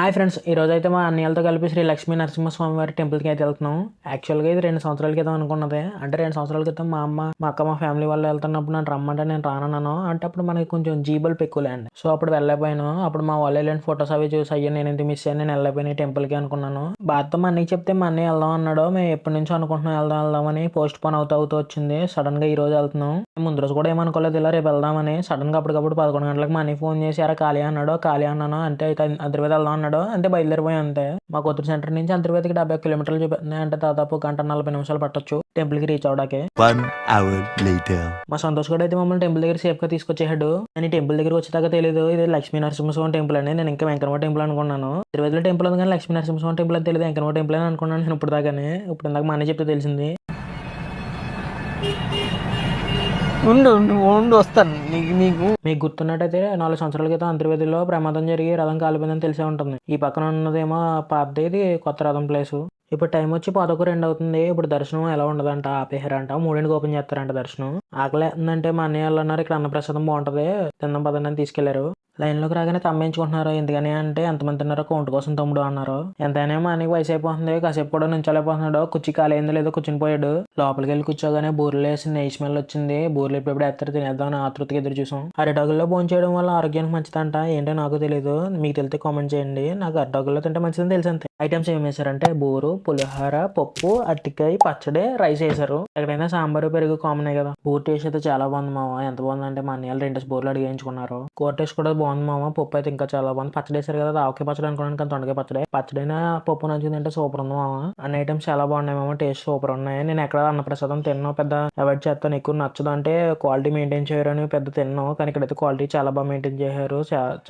Hi friends ఈ రోజు అయితే మా అన్నయ్యలతో కలిపి శ్రీ లక్ష్మీ నరసింహస్వామి వారి టెంపుల్కి అయితే వెళ్తున్నాం. యాక్చువల్గా ఇది రెండు సంవత్సరాల క్రితం అనుకున్నది. అంటే రెండు సంవత్సరాల క్రితం మా అమ్మ మా అక్క మా ఫ్యామిలీ వాళ్ళు వెళ్తున్నప్పుడు నన్ను రమ్మంటే నేను రానన్నాను. అంటే అప్పుడు మనకి కొంచెం జీబల్ పెక్కులేండి సో అప్పుడు వెళ్ళలేకపోయాను అప్పుడు మా వాళ్ళు వెళ్ళిన ఫొటోస్ అవి చూసి అయ్యా నేను ఇంత మిస్ అయ్యాను? నేను వెళ్ళలేకపోయినా టెంపుల్కి అనుకున్నాను. బాధతో మా అన్నయ్య చెప్తే మా అన్నయ్య వెళ్దాం అన్నాడు. మేము ఎప్పటి నుంచో అనుకుంటున్నాం వెళ్దాం వెళ్దామని పోస్ట్ పోన్ అవుతూ అవుతూ వచ్చింది. సడన్గా ఈరోజు వెళ్తున్నాం. ముందు రోజు కూడా ఏమనుకోలేదు ఇలా రేపు వెళ్దామని. సడన్గా అప్పటికప్పుడు పదకొండు గంటలకు మా అన్నయ్య ఫోన్ చేసి అరే ఖాళీ అన్నాడు ఖాళీ అన్నాను అంటే అయితే అంతర్వేది వెళ్దాం అన్నాడు అంటే బయలుదేరిపోయాం అంతే. మా కొత్త సెంటర్ నుంచి అంతర్వేదికి డెబ్బై కిలోమీటర్లు చూపిస్తున్నాయి అంటే దాదాపు గంట నలభై నిమిషాలు పట్టొచ్చు టెంపుల్కి రీచ్ అవడానికి. మా సంతోష్ కూడా అయితే మమ్మల్ని టెంపుల్ దగ్గర సేఫ్గా తీసుకొచ్చేసాడు. నేను టెంపుల్ దగ్గర వచ్చేదాకా తెలియదు ఇది లక్ష్మీ నరసింహస్వామి టెంపుల్ అని. నేను ఇంకా వెంకటమ్మ టెంపుల్ అనుకున్నాను. తిరుపతిలో టెంపుల్ ఉంది కానీ లక్ష్మీ నరసింహస్వామి టెంపుల్ అని తెలియదు వెంకటమ్మ టెంపుల్ అని అనుకున్నాను నేను ఇప్పుడు దాకానే ఇప్పుడు ఇందాక మా అన్నయ్య చెప్తే తెలిసింది. ఉండు ఉండు వస్తాను. నీకు నీకు. మీకు గుర్తున్నట్టయితే నాలుగు సంవత్సరాల క్రితం అంతర్వేదిలో ప్రమాదం జరిగి రథం కాలిపోయిందని తెలిసే ఉంటుంది. ఈ పక్కన ఉన్నదేమో పాతది ఇది కొత్త రథం ప్లేసు. ఇప్పుడు టైం వచ్చి పదొక రెండు అవుతుంది. ఇప్పుడు దర్శనం ఎలా ఉండదంట? ఆపేహారంట మూడింటికి ఓపెన్ చేస్తారంట దర్శనం. ఆకలి ఏంటంటే మా అన్నయ్య వాళ్ళు అన్నారు ఇక్కడ అన్నప్రసాదం బాగుంటది. తిందాం పదండి అని తీసుకెళ్ళారు. లైన్లోకి రాగానే తమ్మించుకుంటున్నారు ఎందుకని అంటే ఎంతమంది తిన్నారో కౌంట్ కోసం తమ్ముడు అన్నారు. ఎంతైనా మనకి వయసు అయిపోతుంది కాసేపు కూడా నుంచోలేకపోతున్నాడు. కుర్చీ ఖాళీ అయిందో లేదో కూర్చుని పోయాడు. లోపలికి వెళ్ళి కూర్చోగానే బూరెలు వేసి నెయ్యి స్మెల్ వచ్చింది. బూరెలు ఎప్పుడెప్పుడు ఎత్తారు తినేద్దాం అని ఆతృతకి ఎదురు చూసాం. అరిటాకుల్లో భోజనం చేయడం వల్ల ఆరోగ్యానికి మంచిదంట. ఏంటో నాకు తెలియదు మీకు తెలితే కామెంట్ చేయండి. నాకు అరిటాకుల్లో తింటే మంచిదని తెలిసి అంతే. ఐటమ్స్ ఏం వేశారంటే బూరు పులిహోర పప్పు అట్టికాయ పచ్చడి రైస్ వేశారు. ఎక్కడైనా సాంబారు పెరుగు కామనే కదా. బూర్ టేస్ట్ అయితే చాలా బాగుంది మామ ఎంత బాగుందంటే మా అన్నయ్యలు రెండు బూర్లు అడిగించుకున్నారు కూర టేస్ట్ కూడా బాగుంది. మామ. పప్పు అయితే ఇంకా చాలా బాగుంది. పచ్చడి వేసారు కదా ఆవకాయ పచ్చడి అనుకున్నాను కానీ తొండకాయ పచ్చడి. పచ్చడైనా పప్పు నచ్చింది అంటే సూపర్ ఉంది మామ. అన్ని ఐటమ్స్ చాలా బాగున్నాయి మామ. టేస్ట్ సూపర్ ఉన్నాయి. నేను ఎక్కడ అన్నప్రసాదం తిన్నాను పెద్ద అవాయిడ్ చేస్తాను. ఎక్కువ నచ్చదు అంటే క్వాలిటీ మెయింటైన్ చేయరని పెద్ద తిన్నాను. కానీ ఇక్కడైతే క్వాలిటీ చాలా బాగా మెయింటైన్ చేశారు.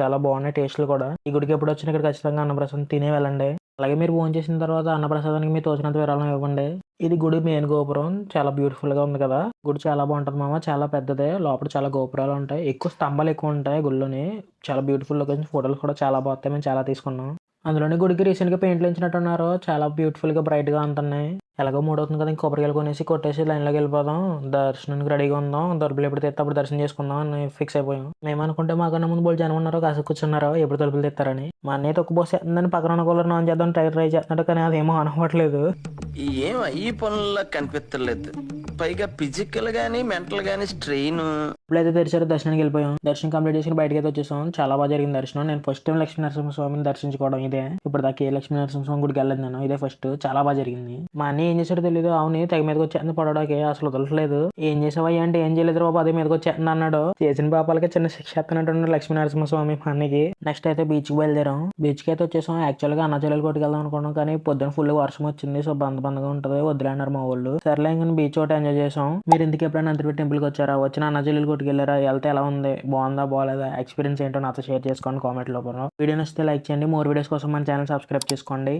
చాలా బాగున్నాయి టేస్ట్లు కూడా. ఈ గుడికి ఎప్పుడు వచ్చినా ఇక్కడ ఖచ్చితంగా అన్నప్రసాదం తినే వెళ్ళండి. అలాగే మీరు భోజనం చేసిన తర్వాత అన్నప్రసాదానికి మీరు తోచినంత విరాళం ఇవ్వండి. ఇది గుడి మెయిన్ గోపురం. చాలా బ్యూటిఫుల్గా ఉంది కదా. గుడి చాలా బాగుంటుంది మామ. చాలా పెద్దదే. లోపల చాలా గోపురాలు ఉంటాయి. ఎక్కువ స్తంభాలు ఎక్కువ ఉంటాయి గుడిలోని చాలా బ్యూటిఫుల్ లొకేషన్ ఫోటోలు కూడా చాలా బాగుతాయి మేము చాలా తీసుకున్నాం. అందులోని గుడికి రీసెంట్గా పెయింట్లు ఇచ్చినట్టున్నారు చాలా బ్యూటిఫుల్గా బ్రైట్గా ఉంటున్నాయి ఎలాగో మూడు అవుతుంది కదా ఇంక కొబ్బరికాయలు కొనేసి కొట్టేసి లైన్లోకి వెళ్ళిపోదాం. దర్శనానికి రెడీగా ఉందాం. దొరుకులు ఎప్పుడు తెస్తే అప్పుడు దర్శనం చేసుకుందాం అని ఫిక్స్ అయిపోయాం. మేము అనుకుంటే మాకన్నా ముందు బోల్ జనం ఉన్నారు కాసు కూర్చున్నారు ఎప్పుడు తలుపులు తెస్తారని. మా అన్నయ్య తొక్కు పోసి వేస్తుందని పక్కన ఉన్న కూలర్ ఆన్ చేద్దాం ట్రై ట్రై చేస్తున్నాడు కానీ అదేమో అనవట్లేదు ఏం ఈ పనుల్లో కనిపించలేదు పైగా ఫిజికల్ గానీ మెంటల్ గానీ స్ట్రెయిన్ ఇప్పుడైతే తెరిచారు దర్శనానికి వెళ్ళిపోయాం. దర్శనం కంప్లీట్ చేసుకుని బయటకి అయితే వచ్చేసాం. చాలా బాగా జరిగింది దర్శనం. నేను ఫస్ట్ టైం లక్ష్మీ నరసింహస్వామిని దర్శించుకోవడం ఇదే. ఇప్పుడు దాకా ఏ లక్ష్మీ నరసింహస్వామి గుడికి వెళ్ళలేదు నేను. ఇదే ఫస్ట్ చాలా బాగా జరిగింది. మా అన్న ఏం చేశాడో తెలియదు అవును తెగ మీదకి వచ్చేస్తుంది పడడానికి అసలు వదలట్లేదు. ఏం చేసావయ్యా అంటే ఏం చేయలేదు బాబు అదే మీదకి వచ్చేస్తుంది అన్నాడు. చేసిన పాపాలకి చిన్న శిక్ష ఎత్తనట్టు లక్ష్మీ నరసింహస్వామి మా అన్నకి నెక్స్ట్ అయితే బీచ్కి బయలుదేరాం. బీచ్కి అయితే వచ్చేసాం. యాక్చువల్గా కొట్టుకెళ్దాం కొట్టుకు అనుకున్నాం కానీ పొద్దున ఫుల్ వర్షం వచ్చింది. సో బంద బందగా ఉంటుంది. వదిలేన్నారు మా వాళ్ళు. సర్లే ఇంకా బీచ్ ఒకటి ఎంజాయ్ చేసాం. మీరు ఇందుకు ఎప్పుడైనా అంతర్వేది టెంపుల్కి వచ్చారా? వచ్చిన అన్నచెల్లెలు కొట్టుకెళ్ళారా వెళ్తే ఎలా ఉంది? బాగుందా? బాగాలేదా? ఎక్స్పీరియన్స్ ఏంటో నాతో షేర్ చేసుకోండి కామెంట్లో వీడియో నచ్చితే లైక్ చేయండి. మోర్ వీడియోస్ కోసం మన ఛానల్ సబ్స్క్రైబ్ చేసుకోండి.